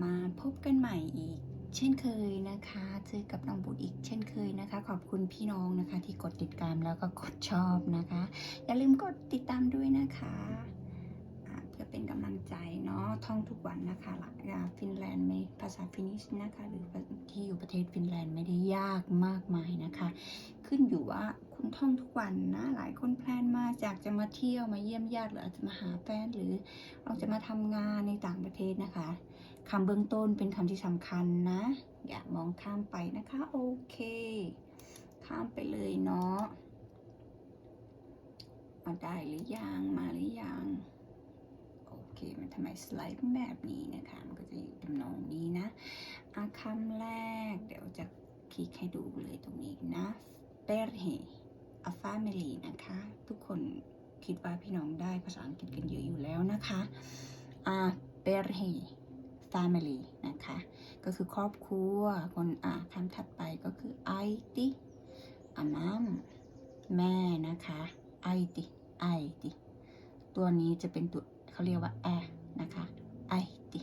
มาพบกันใหม่อีก เช่นเคยนะคะ เจอกับน้องบุตรอีกเช่นเคยนะคะ ขอบคุณพี่น้องนะคะ ที่กดติดตามแล้วก็กดชอบนะคะ อย่าลืมกดติดตามด้วยนะคะเพื่อเป็นกำลังใจเนาะท่องทุกวันนะคะหลักฟินแลนด์ไม่ภาษาฟินิชนะคะหรือที่อยู่ประเทศฟินแลนด์ไม่ได้ยากมากมายนะคะ ขึ้นอยู่ว่าคุณท่องทุกวันนะหลายคนแพลนมาจากจะมาเที่ยวมาเยี่ยมญาติหรืออาจจะมาหาแฟนหรือเราจะมาทำงานในต่างประเทศนะคะ คำเบื้องต้นเป็นคำที่สำคัญนะ อย่ามองข้ามไปนะคะ โอเค ข้ามไปเลยเนาะเอาได้หรือยังมาหรือยังโอเค มันทำไมสไลด์เป็นแบบนี้นะคะ มันก็จะอยู่ทำนองนี้นะอาคำแรก เดี๋ยวจะคลิกให้ดูเลยตรงนี้นะ perhe a family นะคะ ทุกคนคิดว่าพี่น้องได้ภาษาอังกฤษกันเยอะอยู่แล้วนะคะอ่า perhe family นะคะ ก็คือครอบครัว คนอ่าคำถัดไปก็คือไอติอามัมแม่นะคะไอติไอติ ตัวนี้จะเป็นตัวเขาเรียกว่าแอนะคะไอติ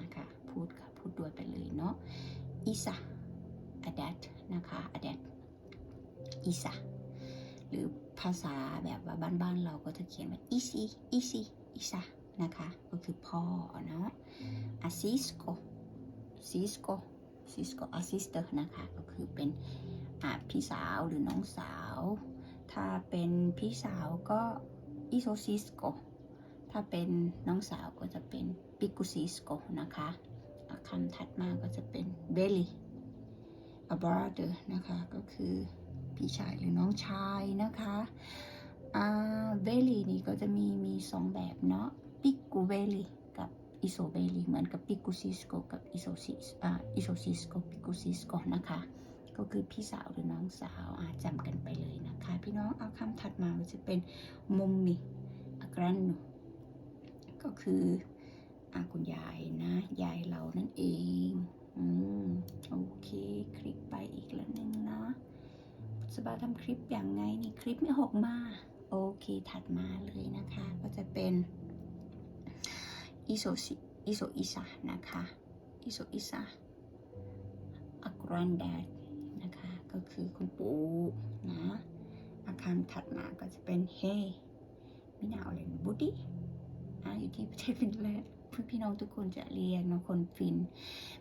นะคะ พูดค่ะ พูดด้วยไปเลยเนาะอิสาอดัตนะคะอดัตอิสาหรือภาษาแบบว่าบ้านๆเราก็จะเขียนว่าอิซีอิซีอิสา นะคะ ก็คือพ่อเนาะอาซิสโกซิสโกซิสโกอาซิสเตอร์นะคะ ก็คือเป็นพี่สาวหรือน้องสาว ถ้าเป็นพี่สาวก็อิโซซิสโกถ้าเป็นน้องสาวก็จะเป็นปิกุซิสโกนะคะคำถัดมาก็จะเป็นเบลลี่ a brother นะคะ ก็คือพี่ชายหรือน้องชายนะคะ อ่าเบลลี่นี่ก็จะมีมีสองแบบเนาะ ปิกุเบลลี่อิโซเบลีเหมือนกับปิกุซิสโกกับอิโซซิสอ่าอิโซซิสโกปิกุซิสโกนะคะ ก็คือพี่สาวหรือน้องสาวอาจำกันไปเลยนะคะ พี่น้องเอาคำถัดมาจะเป็นมุมมิอกรันก็คืออาคุณยายนะ ยายเรานั่นเองอืมโอเค คลิกไปอีกแล้วนึงเนาะสบาทำคลิปอย่างไงนี่คลิปไม่หกมา โอเคถัดมาเลยนะคะ ก็จะเป็น อิโซซิอิโซอิซานะคะอิโซอิซาอักรันแดดนะคะก็คือคุณปู่นะอาคารถัดมาก็จะเป็นเฮมินาอเลนบูดี้อ่าอยู่ที่ประเทศฟินแลนด์พี่น้องทุกคนจะเรียกเนาะคนฟิน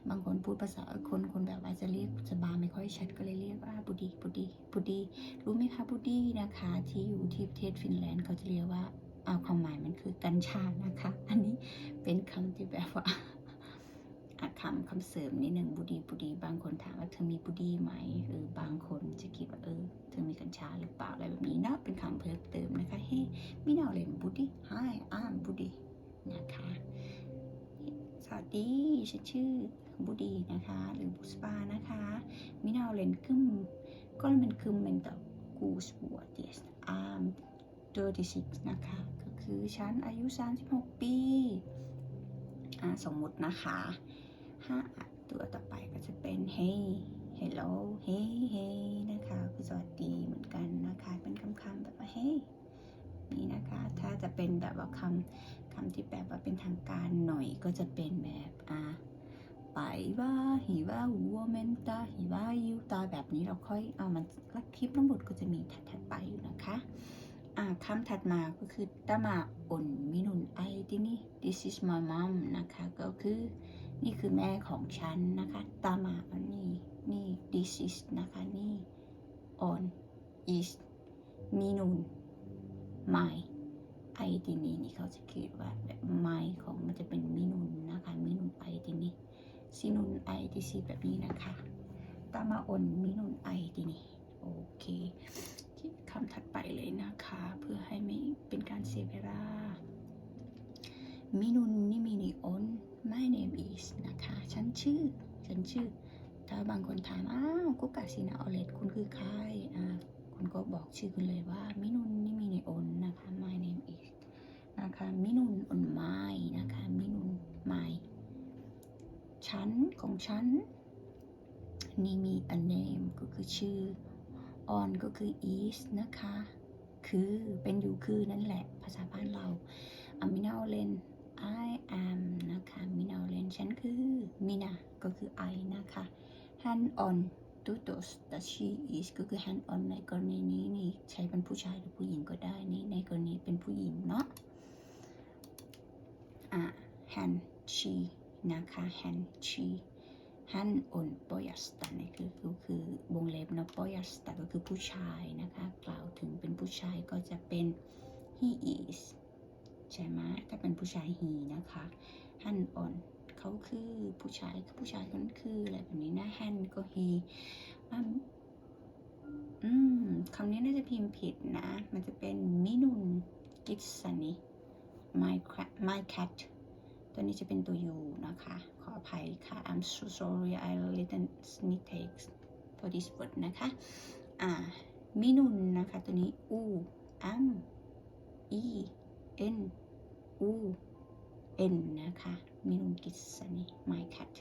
บางคนพูดภาษาคนคนแบบว่าจะเรียกสบาไม่ค่อยชัดก็เลยเรียกว่าบูดี้บูดี้บูดี้รู้ไหมคะบูดี้นะคะ ที่อยู่ที่ประเทศฟินแลนด์เขาจะเรียกว่า เอาความหมายมันคือกัญชานะคะ อันนี้เป็นคำที่แบบว่าอะคำคำเสริมนิดหนึ่งบุดีบุดี บางคนถามว่าเธอมีบุดีไหมหรือบางคนจะคิดว่าเออเธอมีกัญชาหรือเปล่าอะไรแบบนี้นะเป็นคำเพิ่มเติมนะคะเฮ้มินาเลนบุดี hi I'm บุดีนะคะสวัสดีฉันชื่อบุดีนะคะ หรือบุสปานะคะมินาเลนกึมก็มันกึมเป็นต่อกูสบวดเดสอาร์ม 36นะคะ ก็คือฉันอายุ 36 ปีอ่าสมมุตินะคะห้าตัวต่อไปก็จะเป็น hey hello hey hey นะคะคือสวัสดีเหมือนกันนะคะ เป็นคำคำๆแบบว่า hey นี่นะคะ ถ้าจะเป็นแบบว่าคำคำที่แบบว่าเป็นทางการหน่อยก็จะเป็นแบบอ่าไปว่าหิว่าหัวเมนตาหิว่ายูตาแบบนี้เราค่อยเอามันลักคลิปน้องบทก็จะมีถัดๆไปอยู่นะคะ อ่าคำถัดมาก็คือตามาอ่นมินุนไอที่นี่ this is my mom นะคะ ก็คือนี่คือแม่ของฉันนะคะตามาอันนี้นี่ this is นะคะนี่ on is มินุน my ไอที่นี่นี่เขาจะคิดว่าแบบ my ของมันจะเป็นมินุนนะคะมินุนไอที่นี่ซินุนไอที่ซีแบบนี้นะคะตามาอ่นมินุนไอที่นี่โอเค คำถัดไปเลยนะคะ เพื่อให้ไม่เป็นการเสียเวลา มินุนนิมินิออน my name is นะคะ ฉันชื่อ ฉันชื่อ ถ้าบางคนถาม อ้าวกุกาซินาออเลตคุณคือใคร อ่า คุณก็บอกชื่อคุณเลยว่า มินุนนิมินิออนนะคะ my name is นะคะ มินุนออน my นะคะ มินุน my ฉันของฉันนี่มี a name ก็คือชื่อ on ก็คือ is นะคะ คือเป็นอยู่คือนั่นแหละ ภาษาบ้านเราอามินาเลน I am นะคะมินาเลนฉันคือ mina ก็คือ I นะคะ hand on tutos แต่ she is ก็คือ hand on ในกรณีนี้นี่ใช้เป็นผู้ชายหรือผู้หญิงก็ได้นี่ในกรณีเป็นผู้หญิงเนาะอะ hand she นะคะ hand she hand on pojasta นี่คือคือคือวงเล็บนะ pojasta ก็คือผู้ชายนะคะ กล่าวถึงเป็นผู้ชายก็จะเป็น he is ใช่ไหมถ้าเป็นผู้ชาย he นะคะ hand on เขาคือผู้ชายผู้ชายคนนั้คืออะไรแบบนี้นะ Han ก็ he อืมคำนี้น่าจะพิมพ์ผิดนะ มันจะเป็นมินุนกิสานิ my cat my cat ตัวนี้จะเป็นตัว u นะคะ ขออภัยค่ะ I'm so sorry I little mistakes for this word นะคะ อ่า มินุนนะคะ ตัวนี้ u M e n u n นะคะ มินุนกิสานิ my cat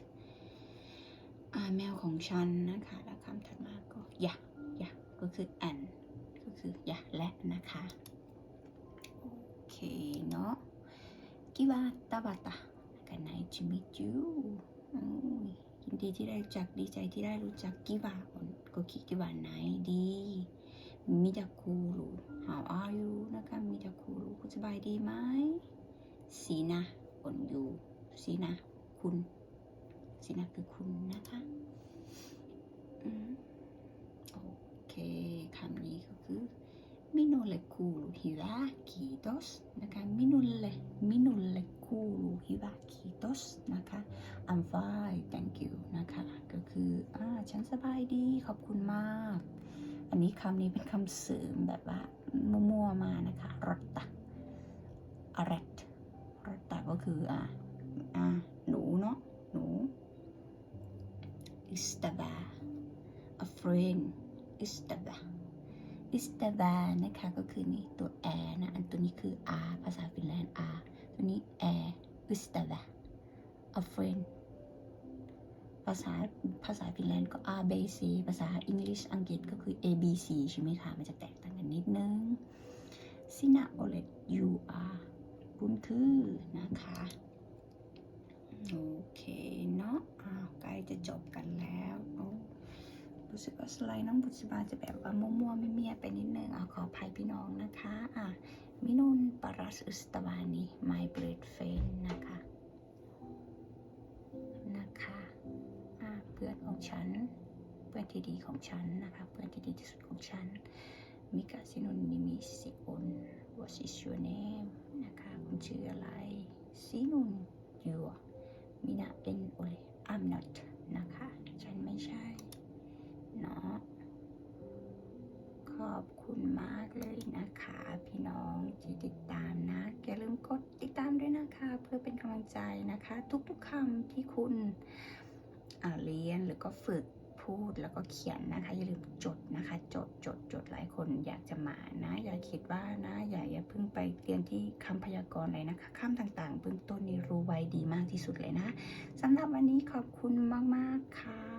อ่า แมวของฉันนะคะ แล้วคำถัดมาก็ยะยะก็คือ and ก็คือยะและนะคะ โอเค เนาะ กิวาตาบาตากันไนจิมิจูยินดีที่ได้รู้จักดีใจที่ได้รู้จักกิวาก็คิดกิวาไหนดีมิดาคูรุ how are you นะคะมิดาคูรุคุณสบายดีไหมสีนะอนอยู่สีนะคุณสีนะคือคุณนะคะโอเคคำนี้ก็คือ minule kuuluu hyvä kiitos นะคะ minulle minulle kuuluu hyvä kiitos นะคะ I'm fine thank you นะคะ ก็คืออ่าฉันสบายดีขอบคุณมาก อันนี้ คำนี้เป็นคำเสริมแบบว่ามั่วๆมานะคะรตตะอรตรตตะก็คืออ่าอ่าหนูเนาะหนู istava a friend istava อิสตาบานะคะก็คือนี่ตัวแอนะ อันตัวนี้คือ R ภาษาฟินแลนด์ R ตัวนี้แออิสตาบา a friend ภาษาภาษาฟินแลนด์ก็ R B C ภาษาอังกฤษอังกฤษก็คือ A B C ใช่ไหมคะ มันจะแตกต่างกันนิดนึงซินาโอเลต U R คุณคือนะคะ โอเคเนาะอ้าวใกล้จะจบกันแล้วโอ้รู้สึกว่าสไลด์น้องบุษบาจะแบบว่ามั่วๆไม่เมียไปนิดนึงอะขออภัยพี่น้องนะคะอะมินุนปารัสอุสตวานี my great friend นนะคะ ของฉัน เพื่อนที่ดีของฉันนะคะ เพื่อนที่ดีที่สุดของฉัน มิกาซินุนนิมิสิโอน what is your name นะคะ คุณชื่ออะไร ซินุน you มินาเป็นโอเล I'm not นะคะ ฉันไม่ใช่เนาะขอบคุณมากเลยนะคะ พี่น้องที่ติดตามนะ อย่าลืมกดติดตามด้วยนะคะ เพื่อเป็นกำลังใจนะคะ ทุกๆคำที่คุณ เรียนหรือก็ฝึกพูดแล้วก็เขียนนะคะ อย่าลืมจดนะคะ จดจดจดหลายคนอยากจะมานะ อย่าคิดว่านะอย่าอย่าเพิ่งไปเรียนที่คำพยากรณ์เลยนะคะคำต่างๆเบื้องต้นนี่รู้ไว้ดีมากที่สุดเลยนะสำหรับวันนี้ขอบคุณมากๆค่ะ